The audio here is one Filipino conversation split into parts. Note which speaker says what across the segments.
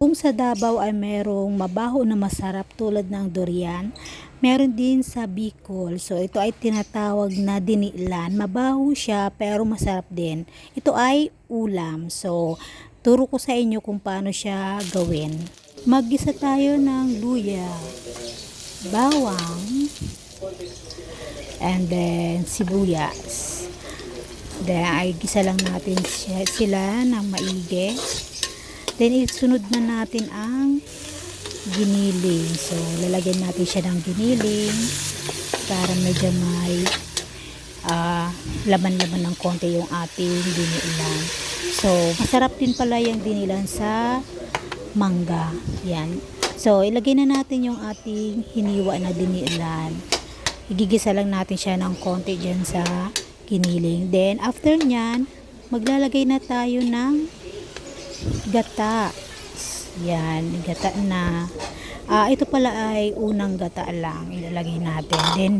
Speaker 1: Kung sa Davao ay merong mabaho na masarap tulad ng durian, meron din sa Bicol. So ito ay tinatawag na dinilan. Mabaho siya pero masarap din. Ito ay ulam. So turo ko sa inyo kung paano siya gawin. Maggisa tayo ng luya, bawang, and then sibuyas. Then ay gisa lang natin sila ng maigi. Then, isunod na natin ang giniling. So, lalagyan natin siya ng giniling para medyo may ah, laman-laman ng konti yung ating dinilan. So, masarap din pala yung dinilan sa mangga. Yan. So, ilagay na natin yung ating hiniwa na dinilan. Igigisa lang natin siya ng konti dyan sa giniling. Then, after nyan, maglalagay na tayo ng gata. Yan, gata na. Ah, ito pala ay unang gata lang ilalagay natin. Then,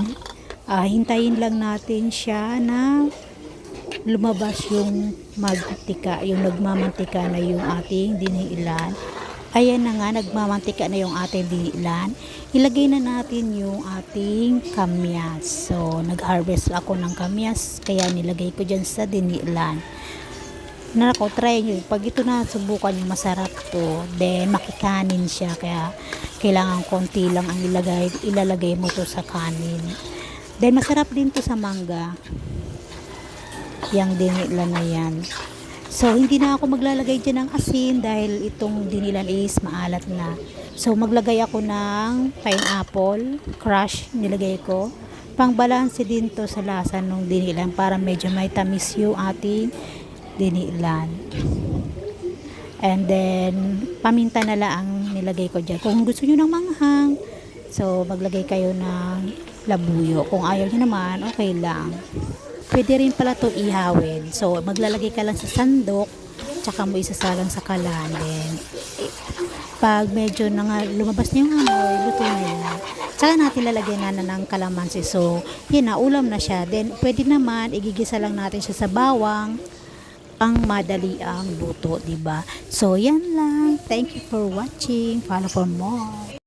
Speaker 1: ah, hintayin lang natin siya na lumabas yung magtika, yung nagmamantika na yung ating diniilan. Ayan na nga, nagmamantika na yung ating diniilan. Ilagay na natin yung ating kamyas. So, nag-harvest ako ng kamyas, kaya nilagay ko dyan sa diniilan na ako, try nyo. Pag ito na subukan yung masarap to, then makikanin siya. Kaya kailangan konti lang ang ilagay, ilalagay mo to sa kanin. Then masarap din to sa mangga. Yang dinila na yan. So, hindi na ako maglalagay dyan ng asin dahil itong dinilan is maalat na. So, maglagay ako ng pineapple, crush, nilagay ko. Pang balanse din to sa lasa ng dinilan para medyo may tamis yung ating dinilan. And then, paminta na lang ang nilagay ko dyan. Kung gusto nyo ng manghang, so maglagay kayo ng labuyo. Kung ayaw nyo naman, okay lang. Pwede rin pala to ihawin. So, maglalagay ka lang sa sandok, tsaka mo isasalang sa kalan. Then, pag medyo na lumabas na yung amoy, luto na yan. Tsaka natin lalagyan na, na ng kalamansi. So, yun na, ulam na siya. Then, pwede naman, igigisa lang natin siya sa bawang, ang madali ang luto, 'di ba? So, yan lang. Thank you for watching. Follow for more.